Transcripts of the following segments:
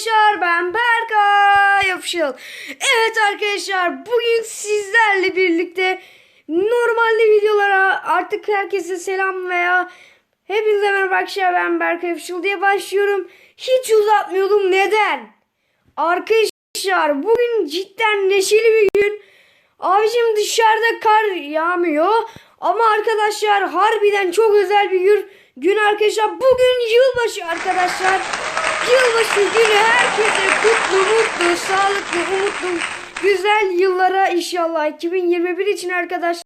Arkadaşlar ben Berkay Official. Evet arkadaşlar bugün sizlerle birlikte normalde videolara artık herkese selam veya hepinize merhaba arkadaşlar ben Berkay Official diye başlıyorum. Hiç uzatmıyordum neden? Arkadaşlar bugün cidden neşeli bir gün. Abicim dışarıda kar yağmıyor. Ama arkadaşlar harbiden çok özel bir gün. Gün arkadaşlar bugün yılbaşı arkadaşlar. Yılbaşı günü herkese kutlu, mutlu, sağlıklı, umutlu, güzel yıllara inşallah 2021 için arkadaşlar.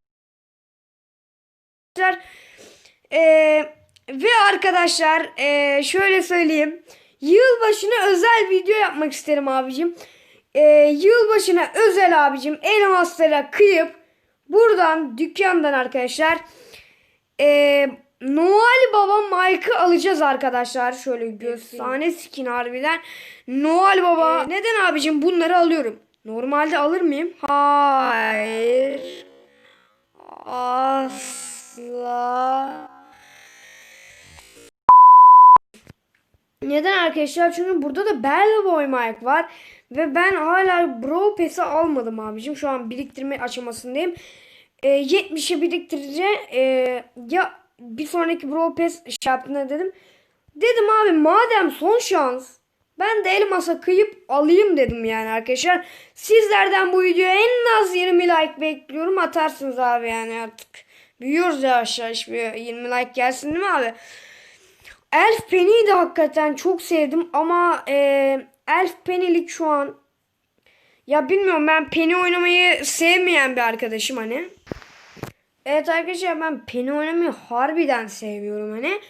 Ee, ve arkadaşlar ee, şöyle söyleyeyim. Yılbaşına özel video yapmak isterim abicim. Ee, yılbaşına özel abicim elmaslara kıyıp buradan dükkandan arkadaşlar ee, Noel Baba Mike'ı alacağız arkadaşlar. Şöyle gösterane skin harbiden. Noel Baba. Neden abicim bunları alıyorum? Normalde alır mıyım? Hayır. Asla. Neden arkadaşlar? Çünkü burada da Bell Boy Mike var. Ve ben hala Bro Pass'i almadım abicim. Şu an biriktirme aşamasındayım. E, 70'e biriktireceğim. E, ya bir sonraki Bro Pass şey yaptığında dedim. Dedim abi madem son şans. Ben de elmasa kıyıp alayım dedim yani arkadaşlar. Sizlerden bu videoya en az 20 like bekliyorum. Atarsınız abi yani artık. Büyüyoruz yavaş yavaş. Bir 20 like gelsin değil mi abi? Elf Penny'yi de hakikaten çok sevdim ama e, Elf Penny'lik şu an ya bilmiyorum ben Penny oynamayı sevmeyen bir arkadaşım hani. Evet arkadaşlar ben Penny oynamayı harbiden seviyorum hani.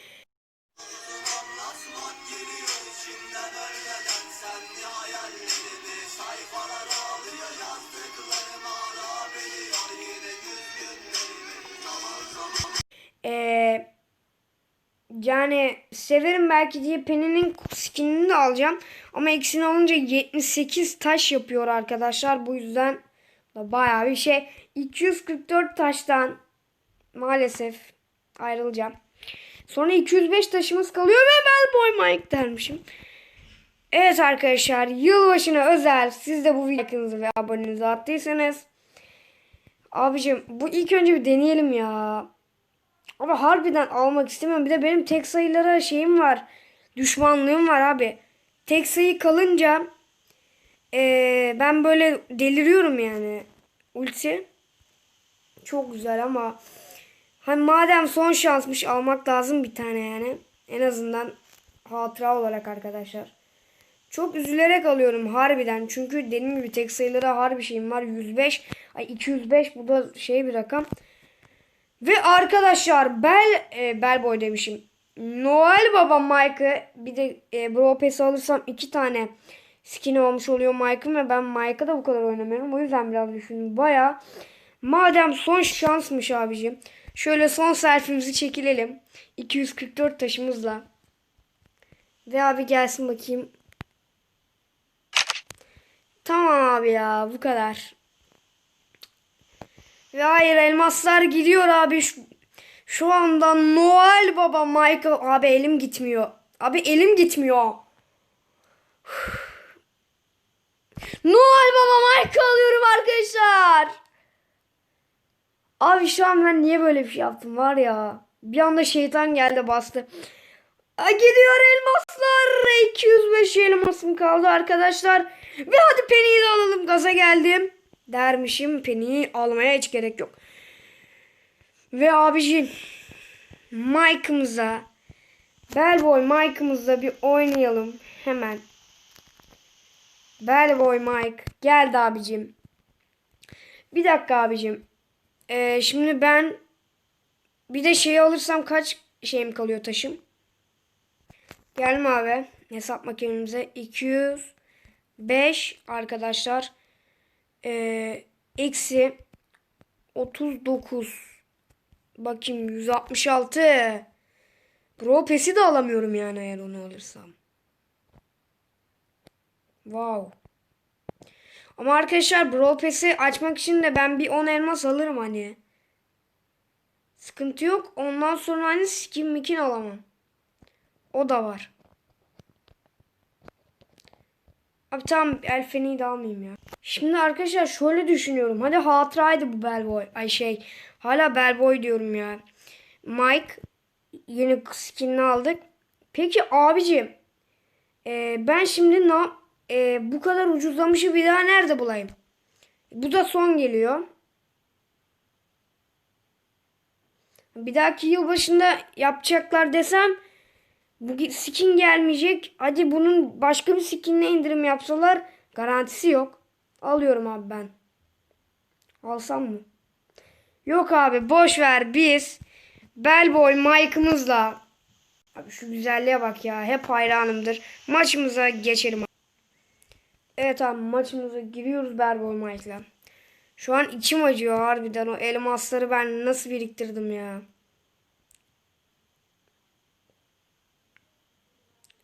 Ee, yani severim belki diye Penny'nin skinini de alacağım. Ama ikisini alınca 78 taş yapıyor arkadaşlar. Bu yüzden da bayağı bir şey. 244 taştan maalesef ayrılacağım. Sonra 205 taşımız kalıyor ve ben boy Mike dermişim. Evet arkadaşlar yılbaşına özel siz de bu videonuzu ve abonenizi attıysanız abicim bu ilk önce bir deneyelim ya. Ama harbiden almak istemiyorum. Bir de benim tek sayılara şeyim var. Düşmanlığım var abi. Tek sayı kalınca ee, ben böyle deliriyorum yani. Ulti. Çok güzel ama hani madem son şansmış almak lazım bir tane yani. En azından hatıra olarak arkadaşlar. Çok üzülerek alıyorum harbiden. Çünkü dediğim gibi tek sayılara harbi şeyim var. 105. Ay 205 bu da şey bir rakam. Ve arkadaşlar Bel e, Bellboy demişim. Noel Baba Mike'ı bir de e, Bro Pass alırsam iki tane skin olmuş oluyor Mike'ın ve ben Mike'ı da bu kadar oynamıyorum. O yüzden biraz düşündüm. Baya madem son şansmış abicim. Şöyle son selfie'mizi çekilelim. 244 taşımızla. Ve abi gelsin bakayım. Tamam abi ya bu kadar. Ve hayır elmaslar gidiyor abi. Şu, şu anda Noel Baba Michael. Abi elim gitmiyor. Abi elim gitmiyor. Noel Baba Michael alıyorum arkadaşlar. Abi şu an ben niye böyle bir şey yaptım var ya. Bir anda şeytan geldi bastı. A, gidiyor elmaslar. 205 elmasım kaldı arkadaşlar. Ve hadi Penny'yi de alalım. Gaza geldim dermişim. Penny'yi almaya hiç gerek yok. Ve abicim Mike'ımıza Bellboy Mike'ımızla bir oynayalım hemen. Bellboy Mike geldi abicim. Bir dakika abicim. Ee, şimdi ben bir de şeyi alırsam kaç şeyim kalıyor taşım? Gelme abi. Hesap makinemize 205 arkadaşlar. Ee, eksi 39 bakayım 166 Pro Pass'i de alamıyorum yani eğer onu alırsam. Wow. Ama arkadaşlar Brawl Pass'i açmak için de ben bir 10 elmas alırım hani. Sıkıntı yok. Ondan sonra hani skin mikin alamam. O da var. Abi tamam el feniği de almayayım ya. Şimdi arkadaşlar şöyle düşünüyorum. Hadi hatıraydı bu Bellboy. Ay şey hala Bellboy diyorum ya. Mike yeni skinini aldık. Peki abicim e, ben şimdi ne e, bu kadar ucuzlamışı bir daha nerede bulayım? Bu da son geliyor. Bir dahaki yıl başında yapacaklar desem bu skin gelmeyecek. Hadi bunun başka bir skinine indirim yapsalar garantisi yok. Alıyorum abi ben. Alsam mı? Yok abi boş ver biz Bellboy Mike'ımızla Abi şu güzelliğe bak ya. Hep hayranımdır. Maçımıza geçelim. Evet abi maçımıza giriyoruz Bellboy Mike'la. Şu an içim acıyor harbiden. O elmasları ben nasıl biriktirdim ya.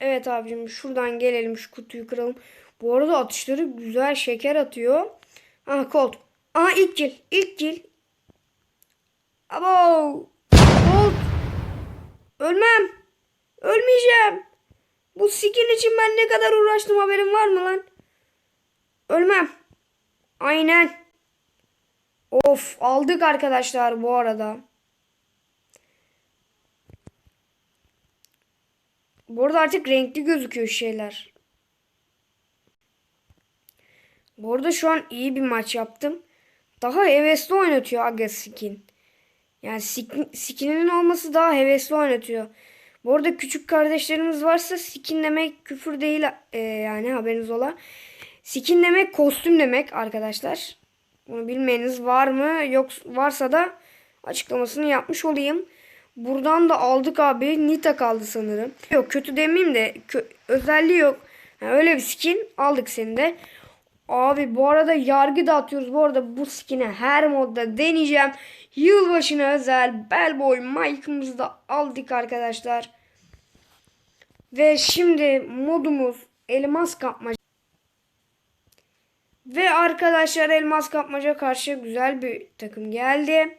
Evet abicim şuradan gelelim şu kutuyu kıralım. Bu arada atışları güzel şeker atıyor. Aha Colt. Aha ilk kill. İlk kill. Abo. Colt. Ölmem. Ölmeyeceğim. Bu skin için ben ne kadar uğraştım haberin var mı lan? Ölmem. Aynen. Of aldık arkadaşlar bu arada. Bu arada artık renkli gözüküyor şeyler. Bu arada şu an iyi bir maç yaptım. Daha hevesli oynatıyor Aga skin. Yani skin, skininin olması daha hevesli oynatıyor. Bu arada küçük kardeşlerimiz varsa skin demek küfür değil e, yani haberiniz ola. Skin demek kostüm demek arkadaşlar. Bunu bilmeyeniz var mı? Yok varsa da açıklamasını yapmış olayım. Buradan da aldık abi. Nita kaldı sanırım. Yok kötü demeyeyim de kö- özelliği yok. Yani öyle bir skin aldık seni de. Abi bu arada yargı da atıyoruz. Bu arada bu skin'i her modda deneyeceğim. Yılbaşına özel Bellboy Mike'ımızı da aldık arkadaşlar. Ve şimdi modumuz elmas kapmaca. Ve arkadaşlar elmas kapmaca karşı güzel bir takım geldi.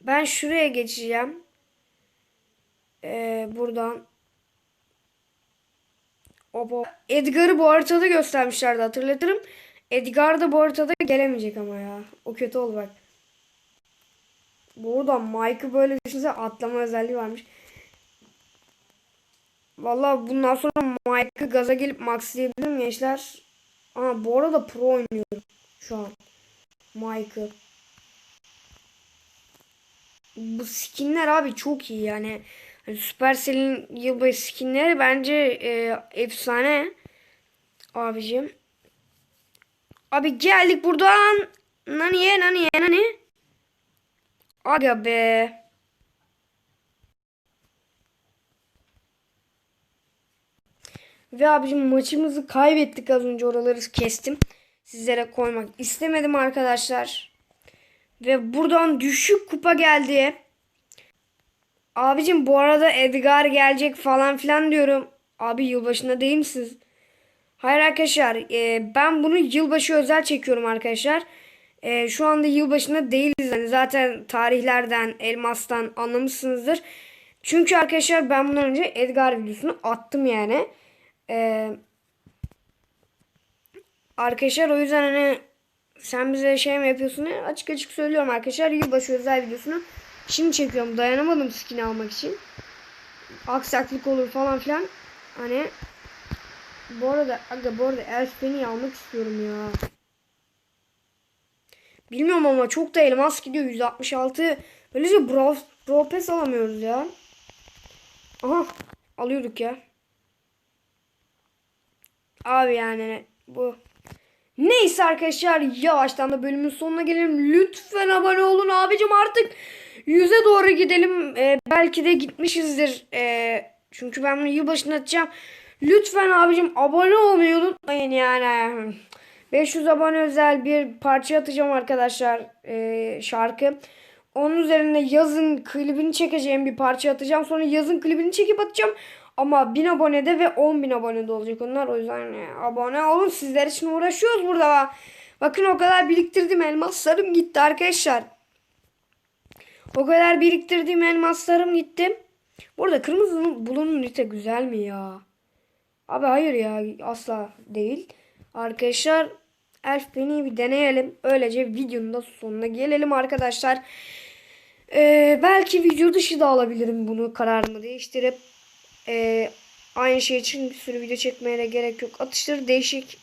Ben şuraya geçeceğim. Ee, buradan. Obo. Edgar'ı bu haritada göstermişlerdi hatırlatırım. Edgar da bu haritada gelemeyecek ama ya. O kötü oldu bak. Buradan Mike'ı böyle düşünse atlama özelliği varmış. Vallahi bundan sonra Mike'ı gaza gelip maxlayabilirim gençler. Ama bu arada pro oynuyorum şu an. Mike'ı. Bu skinler abi çok iyi yani. Hani Supercell'in yılbaşı skinleri bence e, efsane. Abicim. Abi geldik buradan. Naniye naniye nani. Aga be. Ve abicim maçımızı kaybettik az önce oraları kestim. Sizlere koymak istemedim arkadaşlar. Ve buradan düşük kupa geldi. Abicim bu arada Edgar gelecek falan filan diyorum. Abi yılbaşında değil misiniz? Hayır arkadaşlar e, ben bunu yılbaşı özel çekiyorum arkadaşlar. E, şu anda yılbaşında değiliz. Yani zaten tarihlerden, elmastan anlamışsınızdır. Çünkü arkadaşlar ben bundan önce Edgar videosunu attım yani. E, arkadaşlar o yüzden hani sen bize şey mi yapıyorsun? Ne? Açık açık söylüyorum arkadaşlar. Yılbaşı özel videosunu şimdi çekiyorum. Dayanamadım skin almak için. Aksaklık olur falan filan. Hani bu arada aga bu arada Elfen'i almak istiyorum ya. Bilmiyorum ama çok da elmas gidiyor 166. Böylece Brawl, Brawl Pass alamıyoruz ya. Aha alıyorduk ya. Abi yani bu. Neyse arkadaşlar yavaştan da bölümün sonuna gelelim. Lütfen abone olun abicim artık yüze doğru gidelim. Ee, belki de gitmişizdir. Ee, çünkü ben bunu yılbaşında atacağım. Lütfen abicim abone olmayı unutmayın yani. 500 abone özel bir parça atacağım arkadaşlar ee, şarkı. Onun üzerine yazın klibini çekeceğim bir parça atacağım. Sonra yazın klibini çekip atacağım. Ama 1000 abonede ve 10.000 abonede olacak onlar. O yüzden e, abone olun. Sizler için uğraşıyoruz burada. Bakın o kadar biriktirdim elmaslarım gitti arkadaşlar. O kadar biriktirdiğim elmaslarım gitti. Bu arada kırmızı bulunun nite güzel mi ya? Abi hayır ya asla değil. Arkadaşlar Elf Penny'i bir deneyelim. Öylece videonun da sonuna gelelim arkadaşlar. Ee, belki video dışı da alabilirim bunu kararımı değiştirip. Ee, aynı şey için bir sürü video çekmeye de gerek yok. Atışları değişik.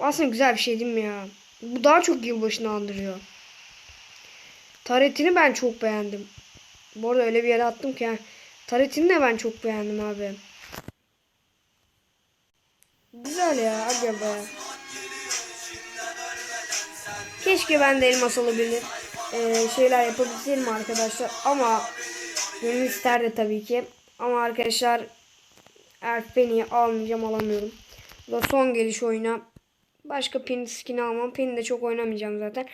Aslında güzel bir şey değil mi ya? Bu daha çok yılbaşını andırıyor. Taretini ben çok beğendim. Bu arada öyle bir yere attım ki. Taretini de ben çok beğendim abi. Güzel ya aga be. Keşke ben de elmas alabilir. Ee, şeyler yapabilseydim arkadaşlar. Ama gönül isterdi tabii ki. Ama arkadaşlar Elf Penny'i almayacağım alamıyorum. Bu da son geliş oyuna. Başka pin skin almam. Pin de çok oynamayacağım zaten.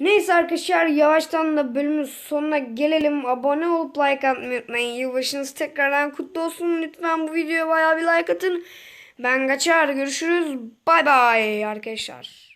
Neyse arkadaşlar yavaştan da bölümün sonuna gelelim. Abone olup like atmayı unutmayın. Yılbaşınız tekrardan kutlu olsun. Lütfen bu videoya bayağı bir like atın. Ben kaçar. Görüşürüz. Bay bay arkadaşlar.